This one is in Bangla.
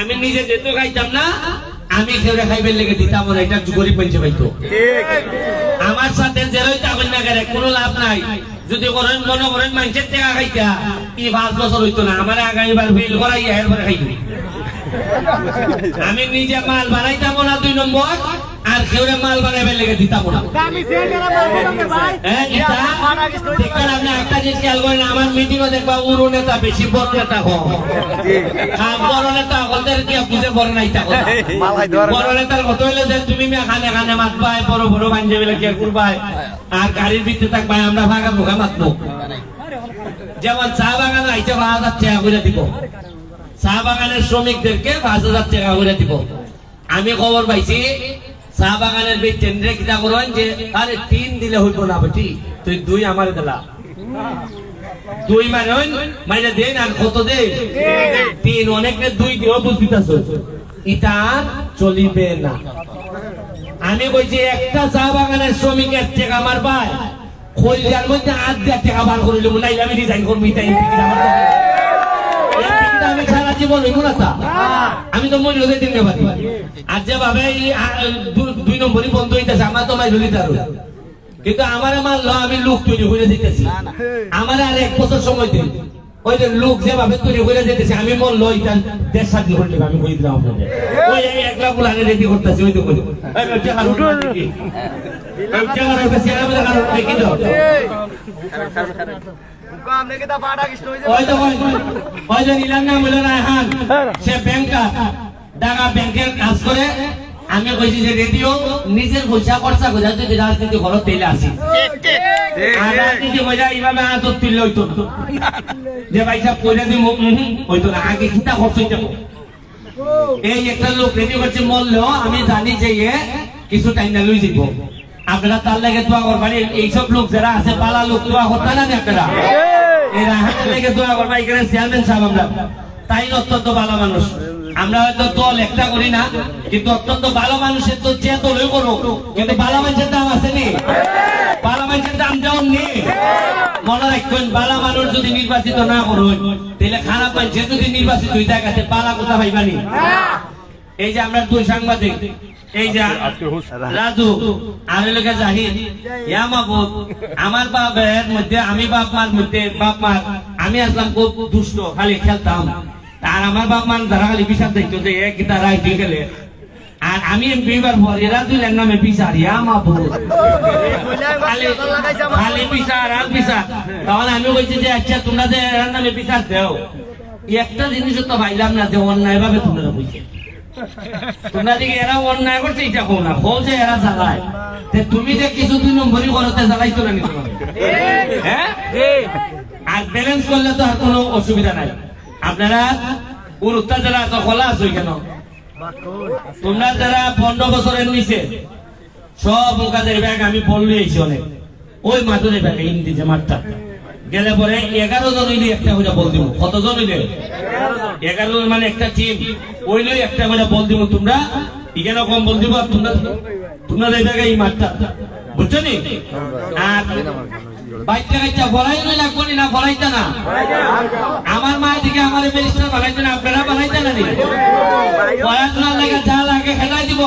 আমি নিজে যেত খাইতাম না, আমি খেয়ে খাইবার লেগে দিতাম এটা গরিব মানুষ পাইতো। আমার সাথে জেরোই থাকুন না গেলে কোনো লাভ নাই। যদি করেন, মনে করেন, মানুষের টাকা খাইতা কি পাঁচ বছর হইতো না, আমার আগামীবার বিল করাই এরপরে খাইতো। আমি নিজে মাল বানাইতাম না দুই নম্বর। আর কেউ মাল বানাইবার লেগে দিতাম না। হ্যাঁ, একটা জিনিস খেয়াল করেন, আমার মিটিংও দেখবা উরু নেতা বেশি বড় নেতা। আর বড় নেতা হলদের বুঝে বড় নাইতা। বড় নেতার হইলে যে তুমি খানে খানে মাতবাই, বড় বড় করবাই, আর গাড়ির ভিতরে থাকবাই, আমরা ভাগা ভোগা মাতবো। যেমন চা বাগানে আইসে পাঁচ হাজার টাকা করে দিব। চা বাগানের শ্রমিকদেরকে পাঁচ হাজার টাকা করে দিব। আমি খবর পাইছি চা বাগানের কিতা যে আরে তিন দিলে হইব না বেটি। তুই দুই আমার দিলা। দুই মানে মানে দেন আর কত দে তিন অনেকে দুই ইটা চলিবে না। আমি বলছি, একটা চা বাগানের শ্রমিকের টাকা আমার পাই খৈলার মধ্যে আট দেড় টাকা বার করে দেবো নাইলে আমি রিজাইন করব এটা আমার টিকিট আমি সারা জীবন হইব না তা। আমি তো মনে হতে দিতে পারি আর যে ভাবে দুই নম্বরই বন্ধ হইতেছে আমার তো মাই ধরি তার কিন্তু আমার মানলো আমি লোক তৈরি করে দিতেছি আমার আর এক বছর সময় দিন ওই যে লোক যেভাবে তৈরি করে দিতেছে আমি মন লই তার দেড় সাত দিন আমি কই দিলাম আপনাদের ওই একলা গুলানে রেডি করতেছি ওই তো করি আমি ওই তো ওই ওই যে নীলার নাম হলো রায়হান সে ব্যাংকার ঢাকা ব্যাংকের কাজ করে আমি কইছি যে রেডিও নিজের পয়সা খরচা করে যদি রাজনীতি করো তেলে আসি। রাজনীতি কইরা এইভাবে আদত তুললে হইতো যে ভাই সাহেব কইরা দিব হইতো না আগে কিতা খরচ হইতে? এই একটা লোক রেডি করছে মরলেও আমি জানি যে কিছু টাইম না লই যাব আপনারা তার লাগে দোয়া করবেন। এই- এইসব লোক যারা আছে পালা লোক দোয়া করতে না আপনারা? এরা হাতের লেগে দোয়া করবা এখানে চেয়ারম্যান সাহেব আমরা। তাই অত্যন্ত ভালো মানুষ। আমরা হয়তো দল একটা করি না কিন্তু অত্যন্ত ভালো মানুষের তো যে দলই করো। কিন্তু ভালো মানুষের দাম আছে নি? ভালো মানুষের দাম যেমন নেই। মনে রাখবেন ভালো মানুষ যদি নির্বাচিত না করুন তাহলে খারাপ মানুষের যদি নির্বাচিত হয়ে যায় পালা কোথা পাইবানি এই যে আমরা দুই সাংবাদিক এই যে রাজু আর লোকে জাহিদ ইয়া মাহবুব আমার বাপের মধ্যে আমি বাপ মার মধ্যে বাপ মার আমি আসলাম খুব দুষ্ট খালি খেলতাম। আর আমার বাপ মার যারা খালি বিচার দেখতো যে এক গীতা রাইটিং খেলে। আর আমি এমপি বার পর এরা দুই নামে বিচার ইয়া মাহবুব। খালি খালি বিচার আর বিচার। তখন আমি বলছি যে আচ্ছা তোমরা যে এরার নামে বিচার দেও। একটা জিনিস তো পাইলাম না যে অন্যায় ভাবে তোমরা বুঝছে তোমরা দিকে এরা অন্যায় করছে এটা কো না। কো যে এরা জ্বালায়। তে তুমি যে কিছু দুই নম্বরই করতে জ্বালাইছো না নি হ্যাঁ? আর ব্যালেন্স করলে তো আর কোনো অসুবিধা নাই। আপনারা উত্তর যারা আছো খোলা আছো কেন তোমরা যারা পনেরো বছরের নিচে সব কাজের ব্যাগ আমি বললে এসে অনেক। ওই মাঠের ব্যাগ ইন্দি যে মাঠটা। গেলে পরে এগারো জন হইলে একটা করে বল দিব। কতজন হইলে? এগারো জন মানে একটা টিম ওইলে একটা করে বল দিব তোমরা। এখানে কম বল দিব আর তোমরা তোমরা জায়গায় এই মাঠটা। বুঝছ নি? আর বলাই নই লাগবো না বলাইতা না? আমার মা দিকে আমার ব্যারিস্টার বানাইতে না, আপনারা বানাইতে না নি পড়াশোনার লাগে যা লাগে খেলাই দিব।